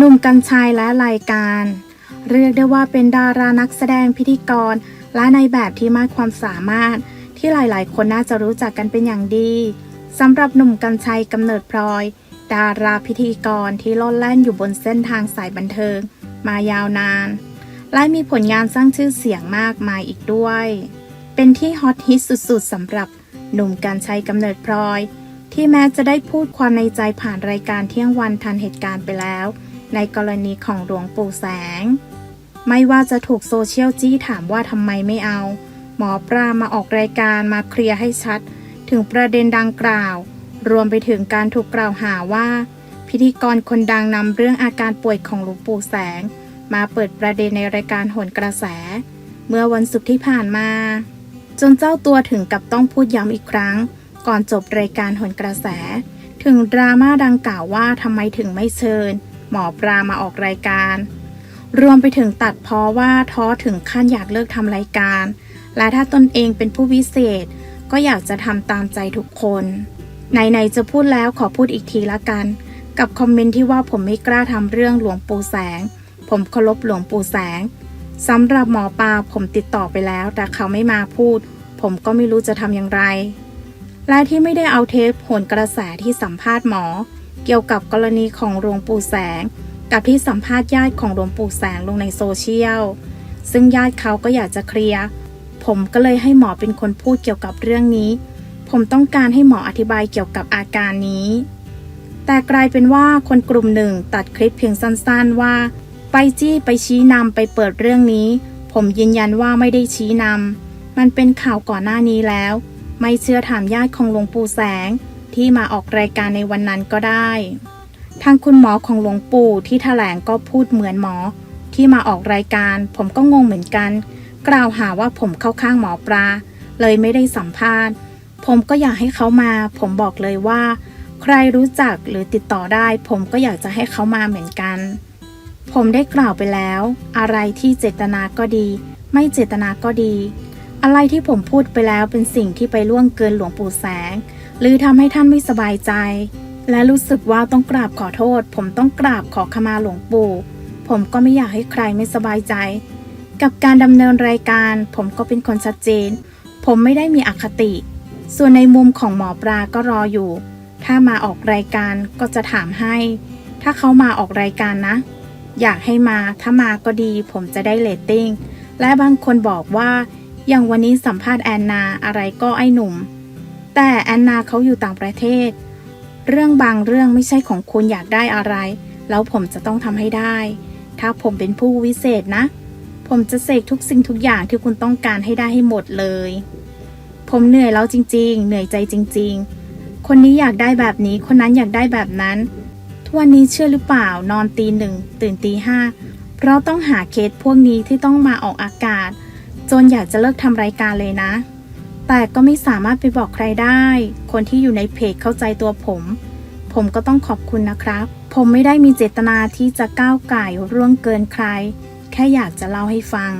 หนุ่มกัญชัยและรายการ เรียกได้ว่าเป็นดารานักแสดงพิธีกร และในแบบที่มากความสามารถ ที่หลายๆ คนน่าจะรู้จักกันเป็นอย่างดีสำหรับหนุ่มกัญชัยกำเนิดพลอย ดาราพิธีกรที่ล่อนแล่นอยู่บนเส้นทางสายบันเทิง มายาวนาน และมีผลงานสร้างชื่อเสียงมากมายอีกด้วย เป็นที่ฮอตฮิตสุดๆสำหรับหนุ่มกัญชัยกำเนิดพลอย ที่แม้จะได้พูดความในใจผ่านรายการเที่ยงวันทันเหตุการณ์ไปแล้ว ในกรณีของหลวงปู่แสง ไม่ว่าจะถูกโซเชียลจี้ถามว่าทำไมไม่เอา หมอปลามาออกรายการมาเคลียร์ให้ชัด ถึงประเด็นดังกล่าว รวมไปถึงการถูกกล่าวหาว่า พิธีกรคนดังนำเรื่องอาการป่วยของหลวงปู่แสง มาเปิดประเด็นในรายการโหนกระแส เมื่อวันศุกร์ที่ผ่านมา จนเจ้าตัวถึงกับต้องพูดย้ำอีกครั้ง ก่อนจบรายการโหนกระแส ถึงดราม่าดังกล่าวว่าทำไมถึงไม่เชิญ หมอปลามาออกรายการ รวมไปถึงตัดเพอว่าท้อถึงขั้นอยากเลิกทำรายการ และถ้าตนเองเป็นผู้วิเศษ ก็อยากจะทำตามใจทุกคนไหนๆจะพูดแล้วขอพูดอีกทีละกัน กับคอมเมนต์ที่ว่าผมไม่กล้าทำเรื่องหลวงปู่แสง ผมเคารพหลวงปู่แสงสำหรับหมอปลาผมติดต่อไปแล้ว แต่เขาไม่มาพูด ผมก็ไม่รู้จะทำอย่างไร และที่ไม่ได้เอาเทปโหนกระแสที่สัมภาษณ์หมอ เกี่ยวกับกรณีของหลวงปู่แสง กับที่สัมภาษณ์ญาติของหลวงปู่แสงลงในโซเชียล ซึ่งญาติเขาก็อยากจะเคลียร์ ผมก็เลยให้หมอเป็นคนพูดเกี่ยวกับเรื่องนี้ ผมต้องการให้หมออธิบายเกี่ยวกับอาการนี้ แต่กลายเป็นว่าคนกลุ่มหนึ่งตัดคลิปเพียงสั้นๆว่า ไปจี้ไปชี้นำไปเปิดเรื่องนี้ ผมยืนยันว่าไม่ได้ชี้นำมันเป็นข่าวก่อนหน้านี้แล้ว ไม่เชื่อถามญาติของหลวงปู่แสง ที่มาออกรายการในวันนั้นก็ได้ ทางคุณหมอของหลวงปู่ที่แถลงก็พูดเหมือนหมอ ที่มาออกรายการ ผมก็งงเหมือนกัน กล่าวหาว่าผมเข้าข้างหมอปลา เลยไม่ได้สัมภาษณ์ ผมก็อยากให้เขามา ผมบอกเลยว่า ใครรู้จักหรือติดต่อได้ ผมก็อยากจะให้เขามาเหมือนกัน ผมได้กล่าวไปแล้ว อะไรที่เจตนาก็ดี ไม่เจตนาก็ดี อะไรที่ผมพูดไปแล้วเป็นสิ่งที่ไปล่วงเกินหลวงปู่แสง หรือทำให้ท่านไม่สบายใจ และรู้สึกว่าต้องกราบขอโทษ ผมต้องกราบขอขมาหลวงปู่ ผมก็ไม่อยากให้ใครไม่สบายใจ กับการดำเนินรายการ ผมก็เป็นคนชัดเจน ผมไม่ได้มีอคติ ส่วนในมุมของหมอปลาก็รออยู่ ถ้ามาออกรายการก็จะถามให้ ถ้าเขามาออกรายการนะ อยากให้มาถ้ามาก็ดี ผมจะได้เรตติ้งและบางคนบอกว่า อย่างวันนี้สัมภาษณ์แอนนาอะไรก็ไอ้หนุ่ม แต่แอนนาเขาอยู่ต่างประเทศ เรื่องบางเรื่องไม่ใช่ของคุณอยากได้อะไร แล้วผมจะต้องทำให้ได้ ถ้าผมเป็นผู้วิเศษนะ ผมจะเสกทุกสิ่งทุกอย่างที่คุณต้องการให้ได้ให้หมดเลย ผมเหนื่อยแล้วจริง ๆ เหนื่อยใจจริง ๆ คนนี้อยากได้แบบนี้ คนนั้นอยากได้แบบนั้นทุกวันนี้เชื่อหรือเปล่านอนตีหนึ่งตื่นตีห้าเพราะต้องหาเคสพวกนี้ที่ต้องมาออกอากาศ จนอยากจะเลิกทำรายการเลยนะ แต่ก็ไม่สามารถไปบอกใครได้ คนที่อยู่ในเพจเข้าใจตัวผม ผมก็ต้องขอบคุณนะครับ ผมไม่ได้มีเจตนาที่จะก้าวไก่ร่วงเกินใคร แค่อยากจะเล่าให้ฟัง